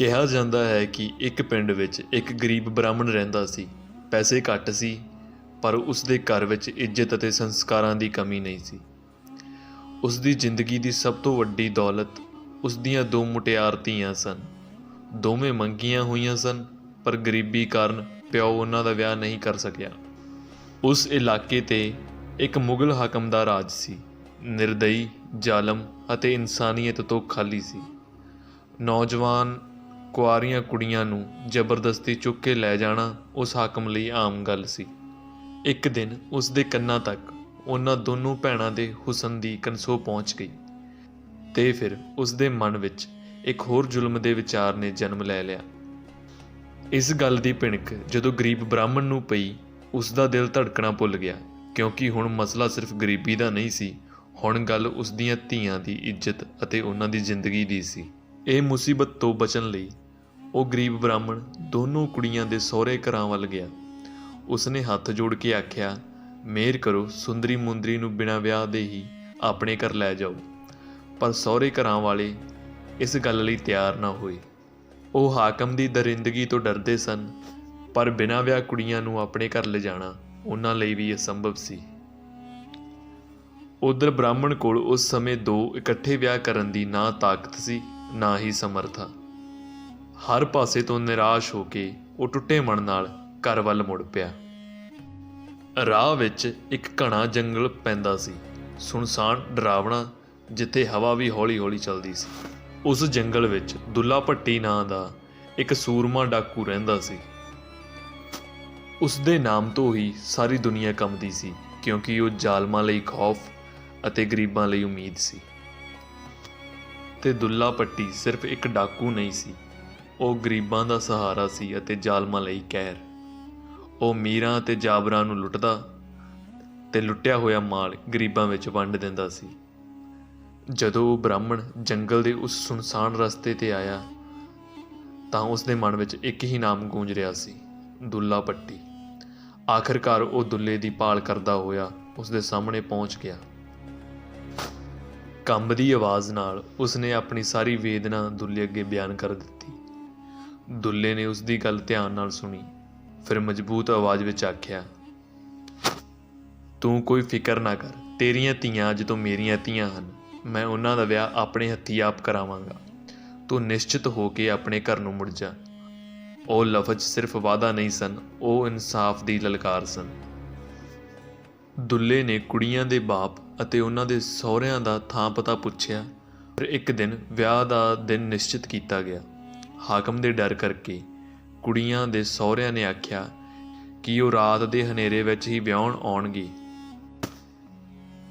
ਕਿਹਾ ਜਾਂਦਾ ਹੈ ਕਿ ਇੱਕ ਪਿੰਡ ਵਿੱਚ ਇੱਕ ਗਰੀਬ ਬ੍ਰਾਹਮਣ ਰਹਿੰਦਾ ਸੀ। ਪੈਸੇ ਘੱਟ ਸੀ, ਪਰ ਉਸ ਦੇ ਘਰ ਵਿੱਚ ਇੱਜ਼ਤ ਅਤੇ ਸੰਸਕਾਰਾਂ ਦੀ ਕਮੀ ਨਹੀਂ ਸੀ। ਉਸ ਦੀ ਜ਼ਿੰਦਗੀ ਦੀ ਸਭ ਤੋਂ ਵੱਡੀ ਦੌਲਤ ਉਸ ਦੀਆਂ ਦੋ ਮੁਟਿਆਰ ਧੀਆਂ ਸਨ। ਦੋਵੇਂ ਮੰਗੀਆਂ ਹੋਈਆਂ ਸਨ, ਪਰ ਗਰੀਬੀ ਕਾਰਨ ਪਿਓ ਉਹਨਾਂ ਦਾ ਵਿਆਹ ਨਹੀਂ ਕਰ ਸਕਿਆ। ਉਸ ਇਲਾਕੇ ਤੇ ਇੱਕ ਮੁਗਲ ਹਾਕਮ ਦਾ ਰਾਜ ਸੀ। ਨਿਰਦਈ, ਜ਼ਾਲਮ ਅਤੇ ਇਨਸਾਨੀਅਤ ਤੋਂ ਖਾਲੀ ਸੀ। ਨੌਜਵਾਨ ਕੁਆਰੀਆਂ ਕੁੜੀਆਂ ਨੂੰ ਜ਼ਬਰਦਸਤੀ ਚੁੱਕ ਕੇ ਲੈ ਜਾਣਾ ਉਸ ਹਾਕਮ ਲਈ ਆਮ ਗੱਲ ਸੀ। ਇੱਕ ਦਿਨ ਉਸ ਦੇ ਕੰਨਾਂ ਤੱਕ ਉਹਨਾਂ ਦੋਨੋਂ ਭੈਣਾਂ ਦੇ ਹੁਸਨ ਦੀ ਕਨਸੋ ਪਹੁੰਚ ਗਈ ਤੇ ਫਿਰ ਉਸ ਦੇ ਮਨ ਵਿੱਚ ਇੱਕ ਹੋਰ ਜ਼ੁਲਮ ਦੇ ਵਿਚਾਰ ਨੇ ਜਨਮ ਲੈ ਲਿਆ। ਇਸ ਗੱਲ ਦੀ ਭਿਣਕ ਜਦੋਂ ਗਰੀਬ ਬ੍ਰਾਹਮਣ ਨੂੰ ਪਈ, ਉਸ ਦਾ ਦਿਲ ਧੜਕਣਾ ਭੁੱਲ ਗਿਆ ਕਿਉਂਕਿ ਹੁਣ ਮਸਲਾ ਸਿਰਫ ਗਰੀਬੀ ਦਾ ਨਹੀਂ ਸੀ, ਹੁਣ ਗੱਲ ਉਸ ਦੀਆਂ ਧੀਆਂ ਦੀ ਇੱਜ਼ਤ ਅਤੇ ਉਹਨਾਂ ਦੀ ਜ਼ਿੰਦਗੀ ਦੀ ਸੀ। ਇਹ ਮੁਸੀਬਤ ਤੋਂ ਬਚਣ ਲਈ ਉਹ ਗਰੀਬ ਬ੍ਰਾਹਮਣ ਦੋਨੋਂ ਕੁੜੀਆਂ ਦੇ ਸਹੁਰੇ ਘਰਾਂ ਵੱਲ ਗਿਆ। ਉਸਨੇ ਹੱਥ ਜੋੜ ਕੇ ਆਖਿਆ ਮਿਹਰ ਕਰੋ, ਸੁੰਦਰੀ ਮੁੰਦਰੀ ਨੂੰ ਬਿਨਾਂ ਵਿਆਹ ਦੇ ਹੀ ਆਪਣੇ ਘਰ ਲੈ ਜਾਓ। ਪਰ ਸਹੁਰੇ ਘਰਾਂ ਵਾਲੇ ਇਸ ਗੱਲ ਲਈ ਤਿਆਰ ਨਾ ਹੋਏ। ਉਹ ਹਾਕਮ ਦੀ ਦਰਿੰਦਗੀ ਤੋਂ ਡਰਦੇ ਸਨ, ਪਰ ਬਿਨਾਂ ਵਿਆਹ ਕੁੜੀਆਂ ਨੂੰ ਆਪਣੇ ਘਰ ਲਿਜਾਣਾ ਉਹਨਾਂ ਲਈ ਵੀ ਅਸੰਭਵ ਸੀ। ਉਧਰ ਬ੍ਰਾਹਮਣ ਕੋਲ ਉਸ ਸਮੇਂ ਦੋ ਇਕੱਠੇ ਵਿਆਹ ਕਰਨ ਦੀ ਨਾ ਤਾਕਤ ਸੀ। ਨਾ ਹੀ ਸਮਰਥਾ ਹਰ ਪਾਸੇ ਤੋਂ ਨਿਰਾਸ਼ ਹੋ ਕੇ ਉਹ ਟੁੱਟੇ ਮਨ ਨਾਲ ਘਰ ਵੱਲ ਮੁੜ ਪਿਆ। ਰਾਹ ਵਿੱਚ ਇੱਕ ਘਣਾ ਜੰਗਲ ਪੈਂਦਾ ਸੀ। ਸੁਨਸਾਨ ਡਰਾਵਣਾ, ਜਿੱਥੇ ਹਵਾ ਵੀ ਹੌਲੀ-ਹੌਲੀ ਚੱਲਦੀ ਸੀ। ਉਸ ਜੰਗਲ ਵਿੱਚ ਦੁੱਲਾ ਭੱਟੀ ਨਾਂ ਦਾ ਇੱਕ ਸੂਰਮਾ ਡਾਕੂ ਰਹਿੰਦਾ ਸੀ। ਉਸ ਦੇ ਨਾਮ ਤੋਂ ਹੀ ਸਾਰੀ ਦੁਨੀਆ ਕੰਬਦੀ ਸੀ, ਕਿਉਂਕਿ ਉਹ ਜ਼ਾਲਮਾਂ ਲਈ ਖੌਫ ਅਤੇ ਗਰੀਬਾਂ ਲਈ ਉਮੀਦ ਸੀ। ਤੇ ਦੁੱਲਾ ਪੱਟੀ ਸਿਰਫ ਇੱਕ ਡਾਕੂ ਨਹੀਂ ਸੀ। ਉਹ ਗਰੀਬਾਂ ਦਾ ਸਹਾਰਾ ਸੀ ਅਤੇ ਜ਼ਾਲਮਾਂ ਲਈ ਕਹਿਰ ਉਹ ਮੀਰਾਂ ਅਤੇ ਜਾਬਰਾਂ ਨੂੰ ਲੁੱਟਦਾ ਤੇ ਲੁੱਟਿਆ ਹੋਇਆ ਮਾਲ ਗਰੀਬਾਂ ਵਿੱਚ ਵੰਡ ਦਿੰਦਾ ਸੀ। ਜਦੋਂ ਉਹ ਬ੍ਰਾਹਮਣ ਜੰਗਲ ਦੇ ਉਸ ਸੁਨਸਾਨ ਰਸਤੇ ਤੇ ਆਇਆ, ਤਾਂ ਉਸ ਦੇ ਮਨ ਵਿੱਚ ਇੱਕ ਹੀ ਨਾਮ ਗੂੰਜ ਰਿਹਾ ਸੀ, ਦੁੱਲਾ ਪੱਟੀ। ਆਖਰਕਾਰ ਉਹ ਦੁੱਲੇ ਦੀ ਭਾਲ ਕਰਦਾ ਹੋਇਆ ਉਸ ਦੇ ਸਾਹਮਣੇ ਪਹੁੰਚ ਗਿਆ। ਕੰਬਦੀ ਆਵਾਜ਼ ਨਾਲ ਉਸਨੇ ਆਪਣੀ ਸਾਰੀ ਵੇਦਨਾ ਦੁੱਲੇ ਅੱਗੇ ਬਿਆਨ ਕਰ ਦਿੱਤੀ। ਦੁੱਲੇ ਨੇ ਉਸ ਦੀ ਗੱਲ ਧਿਆਨ ਨਾਲ ਸੁਣੀ। ਫਿਰ ਮਜ਼ਬੂਤ ਆਵਾਜ਼ ਵਿੱਚ ਆਖਿਆ, ਤੂੰ ਕੋਈ ਫਿਕਰ ਨਾ ਕਰ। ਤੇਰੀਆਂ ਧੀਆਂ ਜਦੋਂ ਮੇਰੀਆਂ ਧੀਆਂ ਹਨ। ਮੈਂ ਉਹਨਾਂ ਦਾ ਵਿਆਹ ਆਪਣੇ ਹੱਥੀਂ ਆਪ ਕਰਾਵਾਂਗਾ। ਤੂੰ ਨਿਸ਼ਚਿਤ ਹੋ ਕੇ ਆਪਣੇ ਘਰ ਨੂੰ ਮੁੜ ਜਾ। ਉਹ ਲਫ਼ਜ਼ ਸਿਰਫ ਵਾਅਦਾ ਨਹੀਂ ਸਨ, ਉਹ ਇਨਸਾਫ ਦੀ ਲਲਕਾਰ ਸਨ। ਦੁੱਲੇ ਨੇ ਕੁੜੀਆਂ ਦੇ ਬਾਪ ਅਤੇ ਉਹਨਾਂ ਦੇ ਸਹੁਰਿਆਂ ਦਾ ਥਾਂ ਪਤਾ ਪੁੱਛਿਆ। ਫਿਰ ਇੱਕ ਦਿਨ ਵਿਆਹ ਦਾ ਦਿਨ ਨਿਸ਼ਚਿਤ ਕੀਤਾ ਗਿਆ। ਹਾਕਮ ਦੇ ਡਰ ਕਰਕੇ ਕੁੜੀਆਂ ਦੇ ਸਹੁਰਿਆਂ ਨੇ ਆਖਿਆ ਕਿ ਉਹ ਰਾਤ ਦੇ ਹਨੇਰੇ ਵਿੱਚ ਹੀ ਵਿਆਹਣ ਆਉਣਗੇ।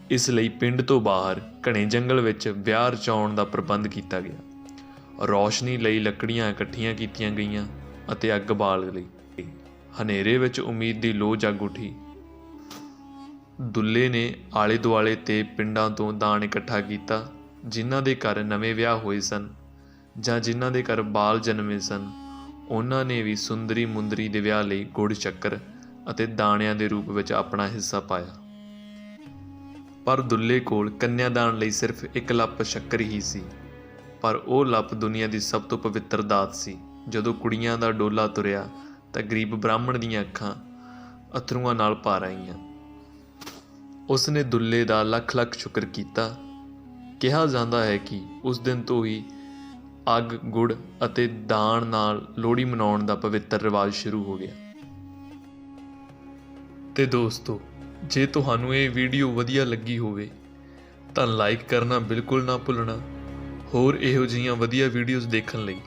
ਇਸ ਲਈ ਪਿੰਡ ਤੋਂ ਬਾਹਰ ਘਣੇ ਜੰਗਲ ਵਿੱਚ ਵਿਆਹ ਰਚਾਉਣ ਦਾ ਪ੍ਰਬੰਧ ਕੀਤਾ ਗਿਆ। ਰੌਸ਼ਨੀ ਲਈ ਲੱਕੜੀਆਂ ਇਕੱਠੀਆਂ ਕੀਤੀਆਂ ਗਈਆਂ ਅਤੇ ਅੱਗ ਬਾਲ ਲਈ। ਹਨੇਰੇ ਵਿੱਚ ਉਮੀਦ ਦੀ ਲੋ ਜਗ ਉੱਠੀ। ਦੁੱਲੇ ਨੇ ਆਲੇ ਦੁਆਲੇ ਤੇ ਪਿੰਡਾਂ ਤੋਂ ਦਾਨ ਇਕੱਠਾ ਕੀਤਾ, ਜਿਨ੍ਹਾਂ ਦੇ ਘਰ ਨਵੇਂ ਵਿਆਹ ਹੋਏ ਸਨ ਜਾਂ ਜਿਨ੍ਹਾਂ ਦੇ ਘਰ ਬਾਲ ਜਨਮੇ ਸਨ। ਉਹਨਾਂ ਨੇ ਵੀ ਸੁੰਦਰੀ ਮੁੰਦਰੀ ਦੇ ਵਿਆਹ ਲਈ ਗੁੜ ਚੱਕਰ ਅਤੇ ਦਾਣਿਆਂ ਦੇ ਰੂਪ ਵਿੱਚ ਆਪਣਾ ਹਿੱਸਾ ਪਾਇਆ। ਪਰ ਦੁੱਲੇ ਕੋਲ ਕੰਨਿਆਦਾਨ ਲਈ ਸਿਰਫ ਇੱਕ ਲੱਪ ਸ਼ੱਕਰ ਹੀ ਸੀ। ਪਰ ਉਹ ਲੱਪ ਦੁਨੀਆ ਦੀ ਸਭ ਤੋਂ ਪਵਿੱਤਰ ਦਾਤ ਸੀ। ਜਦੋਂ ਕੁੜੀਆਂ ਦਾ ਡੋਲਾ ਤੁਰਿਆ ਤਾਂ ਗਰੀਬ ਬ੍ਰਾਹਮਣ ਦੀਆਂ ਅੱਖਾਂ ਅਥਰੂਆਂ ਨਾਲ ਭਰ ਆਈਆਂ। ਉਸ ਨੇ ਦੁੱਲੇ ਦਾ ਲੱਖ ਲੱਖ ਸ਼ੁਕਰ ਕੀਤਾ। ਕਿਹਾ ਜਾਂਦਾ ਹੈ ਕਿ ਉਸ ਦਿਨ ਤੋਂ ਹੀ ਅੱਗ, ਗੁੜ ਅਤੇ ਦਾਣ ਨਾਲ ਲੋਹੜੀ ਮਨਾਉਣ ਦਾ ਪਵਿੱਤਰ ਰਿਵਾਜ ਸ਼ੁਰੂ ਹੋ ਗਿਆ। ਤੇ ਦੋਸਤੋ, ਜੇ ਤੁਹਾਨੂੰ ਇਹ ਵੀਡੀਓ ਵਧੀਆ ਲੱਗੀ ਹੋਵੇ, ਤਾਂ ਲਾਈਕ ਕਰਨਾ ਬਿਲਕੁਲ ਨਾ ਭੁੱਲਣਾ। ਹੋਰ ਇਹੋ ਜਿਹੀਆਂ ਵਧੀਆ ਵੀਡੀਓਜ਼ ਦੇਖਣ ਲਈ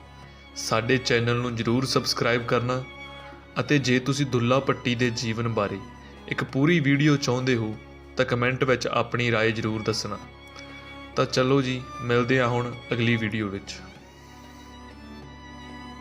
ਸਾਡੇ ਚੈਨਲ ਨੂੰ ਜਰੂਰ ਸਬਸਕ੍ਰਾਈਬ ਕਰਨਾ ਅਤੇ ਜੇ ਤੁਸੀਂ ਦੁੱਲਾ ਪੱਟੀ ਦੇ ਜੀਵਨ ਬਾਰੇ ਇੱਕ ਪੂਰੀ ਵੀਡੀਓ ਚਾਹੁੰਦੇ ਹੋ ਤਾਂ ਕਮੈਂਟ ਵਿੱਚ ਆਪਣੀ رائے ਜਰੂਰ ਦੱਸਣਾ ਤਾਂ ਚਲੋ ਜੀ ਮਿਲਦੇ ਹਾਂ ਹੁਣ ਅਗਲੀ ਵੀਡੀਓ ਵਿੱਚ